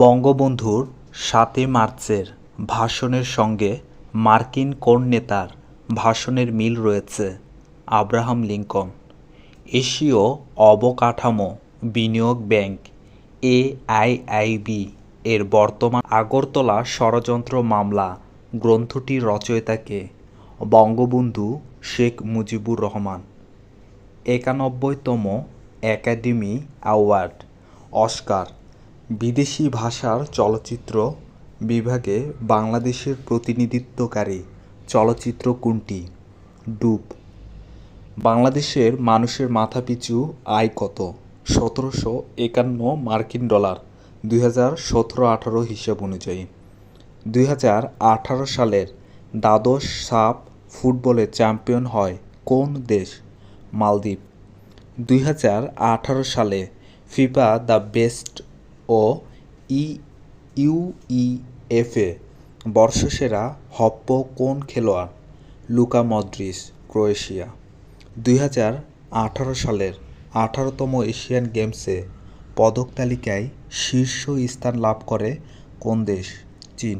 বঙ্গবন্ধুর সাতই মার্চের ভাষণের সঙ্গে মার্কিন কোন নেতার ভাষণের মিল রয়েছে? আব্রাহাম লিঙ্কন, এশীয় অবকাঠামো বিনিয়োগ ব্যাংক, এআইআইবি এর বর্তমান আগরতলা ষড়যন্ত্র মামলা গ্রন্থটির রচয়িতাকে বঙ্গবন্ধু শেখ মুজিবুর রহমান, একানব্বইতম একাডেমি অ্যাওয়ার্ড, অস্কার বিদেশি ভাষার চলচ্চিত্র বিভাগে বাংলাদেশের প্রতিনিধিত্বকারী চলচ্চিত্র কোনটি? ডুব। বাংলাদেশের মানুষের মাথাপিছু আয় কত? সতেরোশো একান্ন মার্কিন ডলার, দুই হাজার সতেরো আঠারো হিসাব অনুযায়ী। দুই হাজার আঠারো সালের দ্বাদশ সাফ ফুটবলে চ্যাম্পিয়ন হয় কোন দেশ? মালদ্বীপ। দুই হাজার আঠারো সালে ফিফা দ্য বেস্ট ও ই ইউইএফএ বর্ষসেরা হপ্প কোন খেলোয়াড়? Luka Modric Croatia. দুই হাজার আঠারো সালের আঠারোতম এশিয়ান গেমসে পদক তালিকায় শীর্ষ স্থান লাভ করে কোন দেশ? চীন।